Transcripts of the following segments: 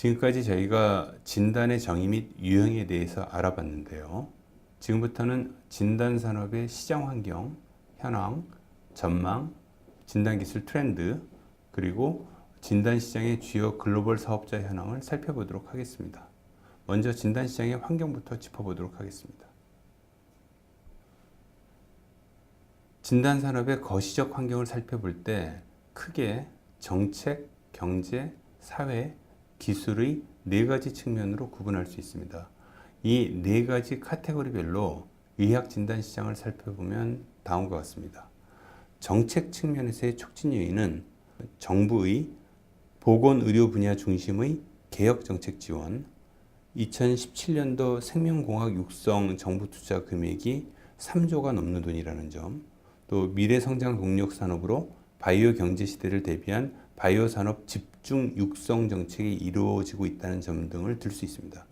지금까지 저희가 진단의 정의 및 유형에 대해서 알아봤는데요. 지금부터는 진단 산업의 시장 환경, 현황, 전망, 진단 기술 트렌드, 그리고 진단 시장의 주요 글로벌 사업자 현황을 살펴보도록 하겠습니다. 먼저 진단 시장의 환경부터 짚어보도록 하겠습니다. 진단 산업의 거시적 환경을 살펴볼 때 크게 정책, 경제, 사회, 기술의 네 가지 측면으로 구분할 수 있습니다. 이 네 가지 카테고리별로 의학 진단 시장을 살펴보면 다음과 같습니다. 정책 측면에서의 촉진 요인은 정부의 보건 의료 분야 중심의 개혁 정책 지원, 2017년도 생명공학 육성 정부 투자 금액이 3조가 넘는 돈이라는 점, 또 미래 성장 동력 산업으로 바이오 경제 시대를 대비한 바이오 산업 집 중 육성 정책이 이루어지고 있다는 점 등을 들 수 있습니다.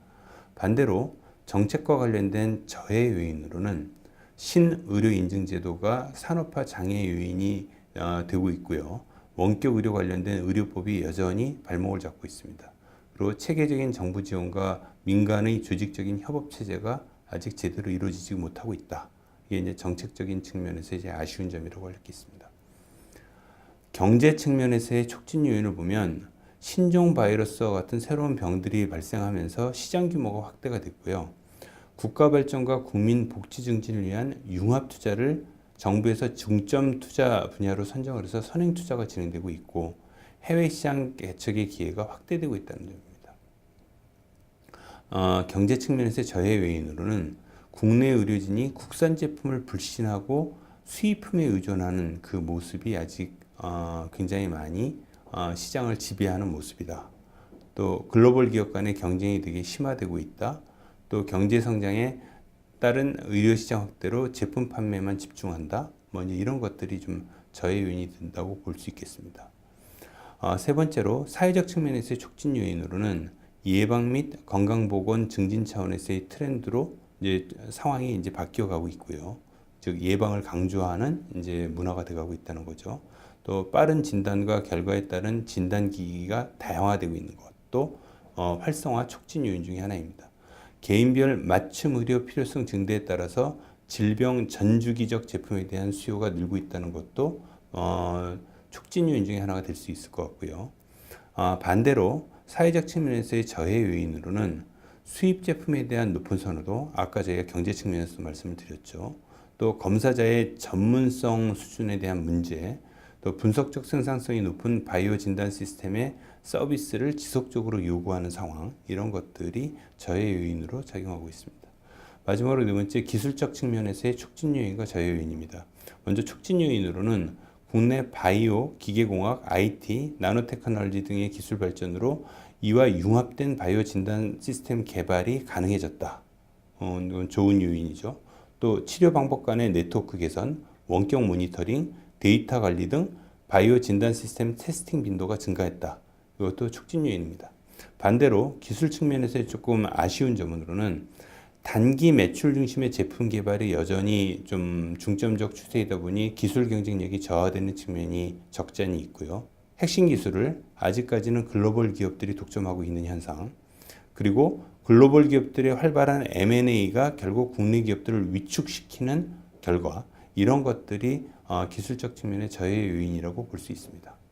반대로 정책과 관련된 저해 요인으로는 신의료 인증 제도가 산업화 장애 요인이 어, 되고 있고요. 원격 의료 관련된 의료법이 여전히 발목을 잡고 있습니다. 그리고 체계적인 정부 지원과 민간의 조직적인 협업 체제가 아직 제대로 이루어지지 못하고 있다. 이게 이제 정책적인 측면에서 이제 아쉬운 점이라고 할 수 있습니다. 경제 측면에서의 촉진 요인을 보면 신종 바이러스와 같은 새로운 병들이 발생하면서 시장 규모가 확대가 됐고요. 국가 발전과 국민 복지 증진을 위한 융합 투자를 정부에서 중점 투자 분야로 선정을 해서 선행 투자가 진행되고 있고 해외 시장 개척의 기회가 확대되고 있다는 점입니다. 어, 경제 측면에서 저해 요인으로는 국내 의료진이 국산 제품을 불신하고 수입품에 의존하는 그 모습이 아직 어, 굉장히 많이 어, 시장을 지배하는 모습이다. 또 글로벌 기업 간의 경쟁이 되게 심화되고 있다. 또 경제 성장에 따른 의료 시장 확대로 제품 판매만 집중한다. 뭐 이런 것들이 좀 저해 요인이 된다고 볼 수 있겠습니다. 어, 세 번째로 사회적 측면에서의 촉진 요인으로는 예방 및 건강 보건 증진 차원에서의 트렌드로 이제 상황이 이제 바뀌어 가고 있고요. 즉 예방을 강조하는 이제 문화가 돼가고 있다는 거죠. 또 빠른 진단과 결과에 따른 진단 기기가 다양화되고 있는 것도 어, 활성화 촉진 요인 중의 하나입니다. 개인별 맞춤 의료 필요성 증대에 따라서 질병 전주기적 제품에 대한 수요가 늘고 있다는 것도 어, 촉진 요인 중에 하나가 될 수 있을 것 같고요. 아, 반대로 사회적 측면에서의 저해 요인으로는 수입 제품에 대한 높은 선호도, 아까 저희가 경제 측면에서 말씀을 드렸죠. 또 검사자의 전문성 수준에 대한 문제, 또 분석적 생산성이 높은 바이오 진단 시스템의 서비스를 지속적으로 요구하는 상황, 이런 것들이 저해 요인으로 작용하고 있습니다. 마지막으로 네 번째 기술적 측면에서의 촉진 요인과 저해 요인입니다. 먼저 촉진 요인으로는 국내 바이오, 기계공학, IT, 나노테크놀로지 등의 기술 발전으로 이와 융합된 바이오 진단 시스템 개발이 가능해졌다. 어, 좋은 요인이죠. 또 치료 방법 간의 네트워크 개선, 원격 모니터링, 데이터 관리 등 바이오 진단 시스템 테스팅 빈도가 증가했다. 이것도 촉진 요인입니다. 반대로 기술 측면에서 조금 아쉬운 점으로는 단기 매출 중심의 제품 개발이 여전히 좀 중점적 추세이다 보니 기술 경쟁력이 저하되는 측면이 적잖이 있고요. 핵심 기술을 아직까지는 글로벌 기업들이 독점하고 있는 현상. 그리고 글로벌 기업들의 활발한 M&A가 결국 국내 기업들을 위축시키는 결과 이런 것들이 어, 기술적 측면의 저해 요인이라고 볼 수 있습니다.